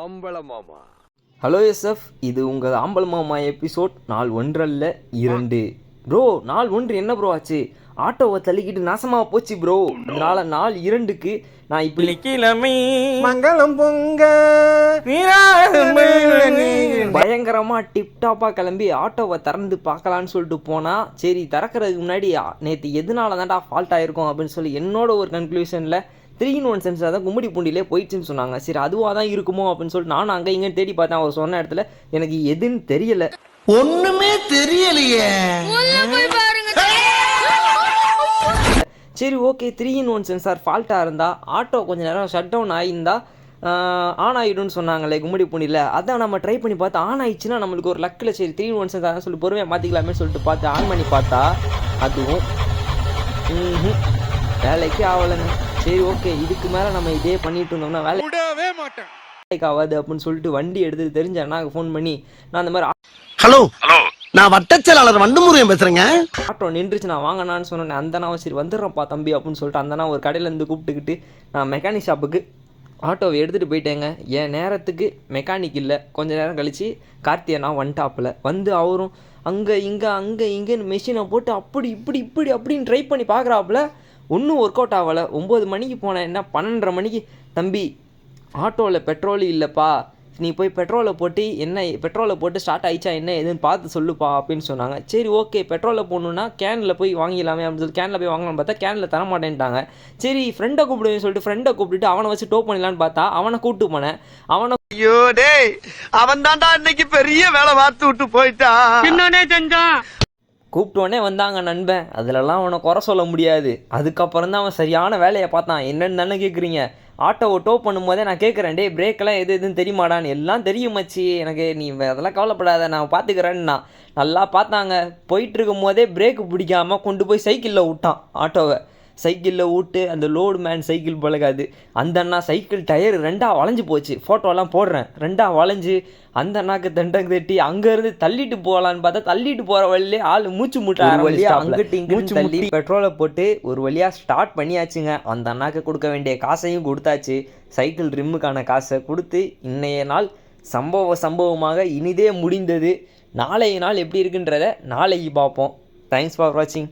ஆம்பள மாமா. Hello SF இது உங்கள் ஆம்பல் மாமா எபிசோட் நாள் ஒன்றல்ல இரண்டு. ப்ரோ நாள் ஒன்று என்ன ப்ரோ ஆச்சு? ஆட்டோவை தள்ளிக்கிட்டு நாசமாக போச்சு ப்ரோ அதனால நாள் இரண்டுக்கு நான் இப்படி கிழமை மங்களம் பொங்க. பயங்கரமாக டிப்டாப்பாக கிளம்பி ஆட்டோவை திறந்து பார்க்கலான்னு சொல்லிட்டு போனால் சரி திறக்கிறதுக்கு முன்னாடி நேற்று எதனால தான்டா ஃபால்ட் ஆயிருக்கும் அப்படின்னு சொல்லி என்னோட ஒரு கன்க்ளூஷனில் த்ரீ இன் ஒன் சென்ஸ் தான் கும்மிடி பூண்டிலே போயிடுச்சுன்னு சொன்னாங்க. சரி அதுவாக தான் இருக்குமோ அப்படின்னு சொல்லிட்டு நானும் அங்கே இங்கே தேடி பார்த்தேன். அவர் சொன்ன இடத்துல எனக்கு எதுன்னு தெரியல. ஒண்ணுமே தெரியலையே. சரி okay three in one sensor ஃபால்ட்டாக இருந்தால் ஆட்டோ கொஞ்சம் நேரம் ஷட் டவுன் ஆகியிருந்தா ஆன் ஆகிடும்னு சொன்னாங்களே கும்மிடி பூண்டியில். அதான் நம்ம ட்ரை பண்ணி பார்த்தா ஆன் ஆயிடுச்சுன்னா நம்மளுக்கு ஒரு லக்கில் சரி த்ரீ இன் ஒன் சென்சார் சொல்லி பொறுமையாக மாற்றிக்கலாமே சொல்லிட்டு பார்த்து ஆன் பண்ணி பார்த்தா அதுவும். வேலைக்கு ஆகலைங்க சரி ஓகே இதுக்கு மேலே நம்ம இதே பண்ணிட்டு இருந்தோம்னா வேலை விடவே மாட்டேன். வேலைக்கு ஆகாது அப்படின்னு சொல்லிட்டு வண்டி எடுத்து தெரிஞ்ச அண்ணாக்கு ஃபோன் பண்ணி நான் அந்த மாதிரி ஹலோ நான் வட்டச்செயலாளர் வண்டுமுருகன் பேசுறேங்க. ஆட்டோ நின்றுச்சு நான் வாங்கினான்னு சொன்னேன் அந்த நான் சரி வந்துடுறப்பா தம்பி அப்படின்னு சொல்லிட்டு அந்த நான் ஒரு கடையிலேருந்து கூப்பிட்டுக்கிட்டு நான் மெக்கானிக் ஷாப்புக்கு ஆட்டோவை எடுத்துகிட்டு போயிட்டேங்க. என் நேரத்துக்கு மெக்கானிக் இல்லை. கொஞ்ச நேரம் கழித்து கார்த்தி அண்ணா வந்துட்டாப்புல. வந்து அவரும் அங்கே இங்கே அங்கே இங்கேன்னு மெஷினை போட்டு அப்படி இப்படி இப்படி அப்படின்னு ட்ரை பண்ணி பார்க்குறாப்புல ஒன்றும் ஒர்க் அவுட் ஆகலை. ஒம்பது மணிக்கு போனேன். என்ன பன்னெண்டரை மணிக்கு? தம்பி ஆட்டோவில் பெட்ரோல் இல்லைப்பா. நீ போய் பெட்ரோலை போட்டு என்ன பெட்ரோலை போட்டு ஸ்டார்ட் ஆயிடுச்சா என்ன ஏதுன்னு பார்த்து சொல்லுப்பா அப்படின்னு சொன்னாங்க. சரி ஓகே பெட்ரோலை போடணுன்னா கேனில் போய் வாங்கிடலாமே அப்படின்னு சொல்லி கேனில் போய் வாங்கலாம்னு பார்த்தா கேனில் தர மாட்டேன்ட்டாங்க. சரி ஃப்ரெண்டை கூப்பிடுவேன்னு சொல்லிட்டு ஃப்ரெண்டை கூப்பிட்டுட்டு அவனை வச்சு டோ பண்ணிடலான்னு பார்த்தா அவனை கூப்பிட்டு போனேன். அவனை ஐயோ டேய் அவன் தான்டா இன்னைக்கு பெரிய வேலை பார்த்து விட்டு போயிட்டான் என்னன்னே செஞ்சான். கூப்பிட்டோடனே வந்தாங்க நண்பன் அதிலலாம் அவனை குறை சொல்ல முடியாது. அதுக்கப்புறம் தான் அவன் சரியான வேலையை பார்த்தான். என்னென்னு தானே கேட்குறீங்க ஆட்டோவை டோ பண்ணும்போதே நான் கேட்குறேன் டே பிரேக்கெல்லாம் எது எதுன்னு தெரியுமாடான்னு? எல்லாம் தெரியும் மச்சி. எனக்கு நீ அதெல்லாம் கவலைப்படாத நான் பார்த்துக்கிறேன்னா நல்லா பார்த்தாங்க. போயிட்டு இருக்கும் போதே பிரேக்கு பிடிக்காம கொண்டு போய் சைக்கிளில் விட்டான் ஆட்டோவை. சைக்கிளில் விட்டு அந்த லோடு மேன் சைக்கிள் பழகாது. அந்த அண்ணா சைக்கிள் டயர் ரெண்டாக வளைஞ்சு போச்சு. ஃபோட்டோலாம் போடுறேன். ரெண்டாக வளைஞ்சு அந்த அண்ணாக்கு தண்டங்க தட்டி அங்கேருந்து தள்ளிட்டு போகலான்னு பார்த்தா தள்ளிட்டு போகிற வழியிலே ஆள் மூச்சு மூட்ட வழியா அங்கிட்டு இங்கிட்டு தள்ளி பெட்ரோலை போட்டு ஒரு வழியாக ஸ்டார்ட் பண்ணியாச்சுங்க. அந்த அண்ணாக்கு கொடுக்க வேண்டிய காசையும் கொடுத்தாச்சு. சைக்கிள் ரிம்முக்கான காசை கொடுத்து இன்னைய நாள் சம்பவ சம்பவமாக இனிதே முடிந்தது. நாளைய நாள் எப்படி இருக்குன்றத நாளைக்கு பார்ப்போம். தேங்க்ஸ் ஃபார் வாட்சிங்